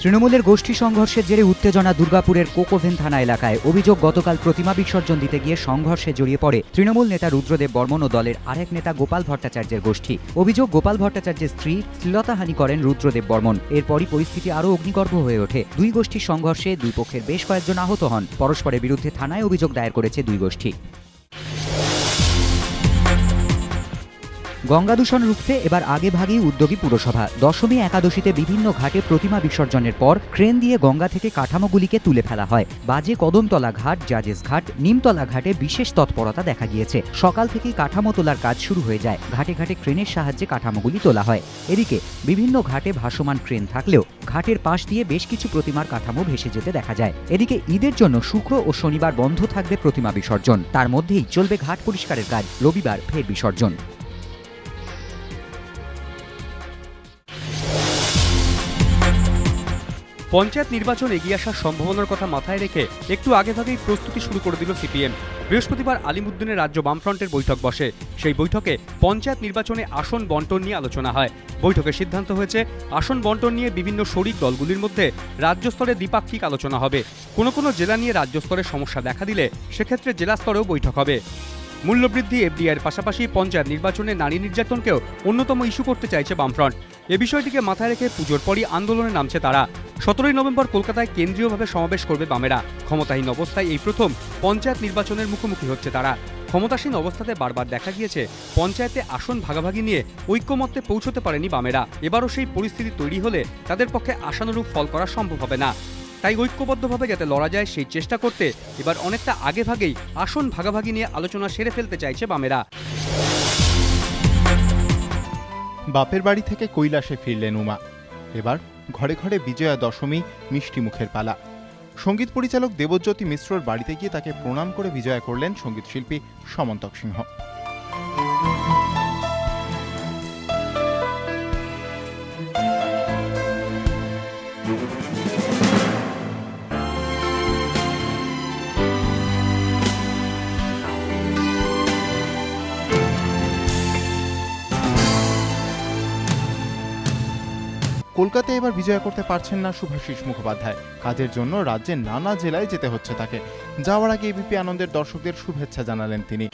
তৃণমূলের গোষ্ঠী সংঘর্ষের জেরে উত্তেজনা দুর্গাপুরের কোকোভেন থানা এলাকায় অভিযোগ গতকাল প্রতিমা বিসর্জন দিতে গিয়ে সংঘর্ষে জড়িয়ে পড়ে তৃণমূল নেতা রুদ্রদেব বর্মন ও দলের আরেক নেতা গোপাল ভট্টাচার্যের গোষ্ঠী। অভিযোগ গোপাল ভট্টাচার্যের স্ত্রী শ্লীলতাহানি করেন রুদ্রদেব বর্মন। এরপরই পরিস্থিতি আরও অগ্নিগর্ভ হয়ে ওঠে। দুই গোষ্ঠীর সংঘর্ষে দুই পক্ষের বেশ কয়েকজন আহত হন। পরস্পরের বিরুদ্ধে থানায় অভিযোগ দায়ের করেছে দুই গোষ্ঠী। গঙ্গা দূষণ রুখতে এবার আগে ভাগেই উদ্যোগী পুরসভা। দশমী একাদশীতে বিভিন্ন ঘাটে প্রতিমা বিসর্জনের পর ক্রেন দিয়ে গঙ্গা থেকে কাঠামোগুলিকে তুলে ফেলা হয়। বাজে কদমতলা ঘাট, জাজেস ঘাট, নিমতলা ঘাটে বিশেষ তৎপরতা দেখা গিয়েছে। সকাল থেকেই কাঠামো তোলার কাজ শুরু হয়ে যায়। ঘাটে ঘাটে ক্রেনের সাহায্যে কাঠামোগুলি তোলা হয়। এদিকে বিভিন্ন ঘাটে ভাসমান ক্রেন থাকলেও ঘাটের পাশ দিয়ে বেশ কিছু প্রতিমার কাঠামো ভেসে যেতে দেখা যায়। এদিকে ঈদের জন্য শুক্র ও শনিবার বন্ধ থাকবে প্রতিমা বিসর্জন। তার মধ্যেই চলবে ঘাট পরিষ্কারের কাজ। রবিবার ফের বিসর্জন। পঞ্চায়েত নির্বাচন এগিয়ে আসার সম্ভাবনার কথা মাথায় রেখে একটু আগেভাগেই প্রস্তুতি শুরু করে দিল সিপিএম। বৃহস্পতিবার আলিমুদ্দিনের রাজ্য বামফ্রন্টের বৈঠক বসে। সেই বৈঠকে পঞ্চায়েত নির্বাচনে আসন বন্টন নিয়ে আলোচনা হয়। বৈঠকে সিদ্ধান্ত হয়েছে, আসন বন্টন নিয়ে বিভিন্ন শরিক দলগুলির মধ্যে রাজ্য স্তরে দ্বিপাক্ষিক আলোচনা হবে। কোনো কোনো জেলা নিয়ে রাজ্য স্তরে সমস্যা দেখা দিলে সেক্ষেত্রে জেলা স্তরেও বৈঠক হবে। মূল্যবৃদ্ধি এফডিআইয়ের পাশাপাশি পঞ্চায়েত নির্বাচনে নারী নির্যাতনকেও অন্যতম ইস্যু করতে চাইছে বামফ্রন্ট। এ বিষয়টিকে মাথায় রেখে পুজোর পরই আন্দোলনে নামছে তারা। সতেরোই নভেম্বর কলকাতায় কেন্দ্রীয়ভাবে সমাবেশ করবে বামেরা। ক্ষমতাহীন অবস্থায় এই প্রথম পঞ্চায়েত নির্বাচনের মুখোমুখি হচ্ছে তারা। ক্ষমতাসীন অবস্থাতে বারবার দেখা গিয়েছে, পঞ্চায়েতে আসন ভাগাভাগি নিয়ে ঐক্যমত্যে পৌঁছতে পারেনি বামেরা। এবারও সেই পরিস্থিতি তৈরি হলে তাদের পক্ষে আশানুরূপ ফল করা সম্ভব হবে না। তাই ঐক্যবদ্ধভাবে যাতে লড়া যায় সেই চেষ্টা করতে এবার অনেকটা আগে ভাগেই আসন ভাগাভাগি নিয়ে আলোচনা সেরে ফেলতে চাইছে বামেরা। বাপের বাড়ি থেকে কৈলাসে ফিরলেন উমা। এবার ঘরে ঘরে বিজয়া দশমী মিষ্টি মুখের পালা। সংগীত পরিচালক দেবজ্যোতি মিশ্রর বাড়িতে গিয়ে তাকে প্রণাম করে বিজয়া করলেন সংগীত শিল্পী সমন্তক সিংহ। কলকাতায় এবার বিজয় করতে পারছেন না শুভাশিস মুখোপাধ্যায়। কাজের জন্য রাজ্যের নানা জেলায় যেতে হচ্ছে তাকে। যাওয়ার আগে এবিপি আনন্দের দর্শকদের শুভেচ্ছা জানালেন তিনি।